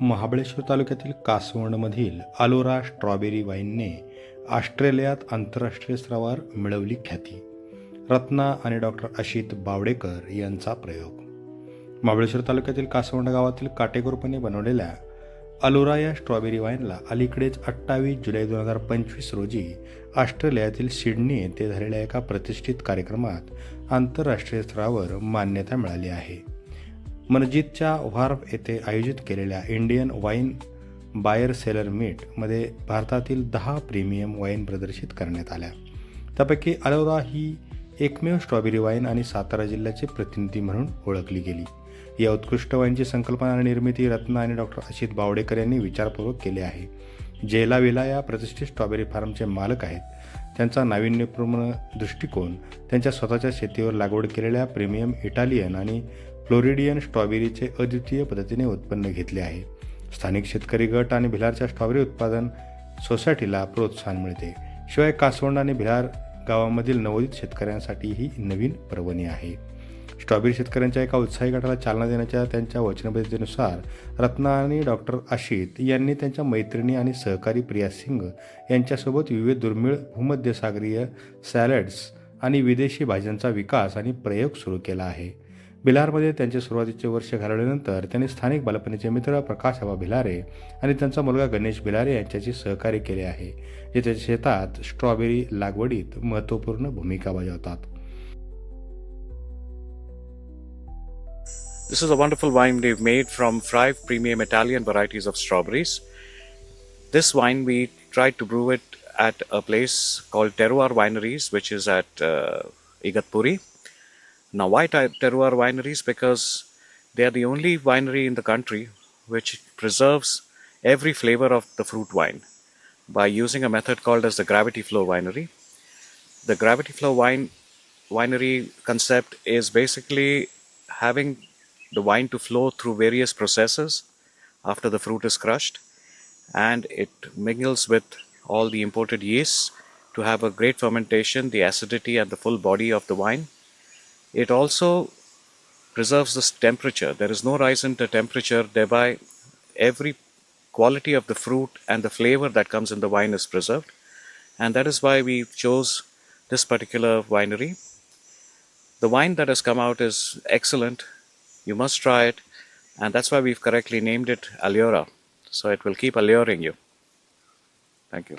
महाबळेश्वर तालुक्यातील कासवंडमधील अलोरा स्ट्रॉबेरी वाईनने ऑस्ट्रेलियात आंतरराष्ट्रीय स्तरावर मिळवली ख्याती. रत्ना आणि डॉक्टर अशित बावडेकर यांचा प्रयोग. महाबळेश्वर तालुक्यातील कासवंड गावातील काटेकोरपणे बनवलेल्या अलोरा या स्ट्रॉबेरी वाईनला अलीकडेच अठ्ठावीस जुलै दोन हजार पंचवीस रोजी ऑस्ट्रेलियातील सिडनी येथे झालेल्या एका प्रतिष्ठित कार्यक्रमात आंतरराष्ट्रीय स्तरावर मान्यता मिळाली आहे. मनजितच्या व्हार्फ येथे आयोजित केलेल्या इंडियन वाईन बायर सेलर मीटमध्ये भारतातील दहा प्रीमियम वाईन प्रदर्शित करण्यात आल्या. त्यापैकी अलोरा ही एकमेव स्ट्रॉबेरी वाईन आणि सातारा जिल्ह्याचे प्रतिनिधी म्हणून ओळखली गेली. या उत्कृष्ट वाईनची संकल्पना आणि निर्मिती रत्ना आणि डॉक्टर अशित बावडेकर यांनी विचारपूर्वक केली आहे. जेलाविला या प्रतिष्ठित स्ट्रॉबेरी फार्मचे मालक आहेत. त्यांचा नाविन्यपूर्ण दृष्टिकोन त्यांच्या स्वतःच्या शेतीवर लागवड केलेल्या प्रीमियम इटालियन आणि फ्लोरिडियन स्ट्रॉबेरीचे अद्वितीय पद्धतीने उत्पन्न घेतले आहे. स्थानिक शेतकरी गट आणि भिलारच्या स्ट्रॉबेरी उत्पादन सोसायटीला प्रोत्साहन मिळते. शिवाय कासवंड आणि भिलार गावामधील नवोदित शेतकऱ्यांसाठी ही नवीन पर्वणी आहे. स्ट्रॉबेरी शेतकऱ्यांच्या एका उत्साही गटाला चालना देण्याच्या त्यांच्या वचनबद्धतेनुसार रत्ना आणि डॉक्टर आशित यांनी त्यांच्या मैत्रिणी आणि सहकारी प्रिया सिंग यांच्यासोबत विविध दुर्मिळ भूमध्यसागरीय सॅलड्स आणि विदेशी भाज्यांचा विकास आणि प्रयोग सुरू केला आहे. भिलारमध्ये त्यांचे सुरुवातीचे वर्ष घालवल्यानंतर त्यांनी स्थानिक बालपणीचे मित्र प्रकाश हवा भिलारे आणि त्यांचा मुलगा गणेश भिलारे यांच्याशी सहकार्य केले आहे. जे त्याच्या शेतात स्ट्रॉबेरी लागवडीत महत्त्वपूर्ण भूमिका बजावतात. This is a wonderful wine we've made from five premium Italian varieties of strawberries. This wine we tried to brew it at a place called Terroir Wineries, which is at uh, Igatpuri. Now, why ter- Terroir Wineries? Because they are the only winery in the country which preserves every flavor of the fruit wine by using a method called as the gravity flow winery. The gravity flow wine winery concept is basically having the wine to flow through various processes after the fruit is crushed and it mingles with all the imported yeasts to have a great fermentation, the acidity, and the full body of the wine. It also preserves this temperature. There is no rise in the temperature, thereby, every quality of the fruit and the flavor that comes in the wine is preserved. And that is why we chose this particular winery. The wine that has come out is excellent. You must try it. And that's why we've correctly named it Allura. So it will keep alluring you. Thank you.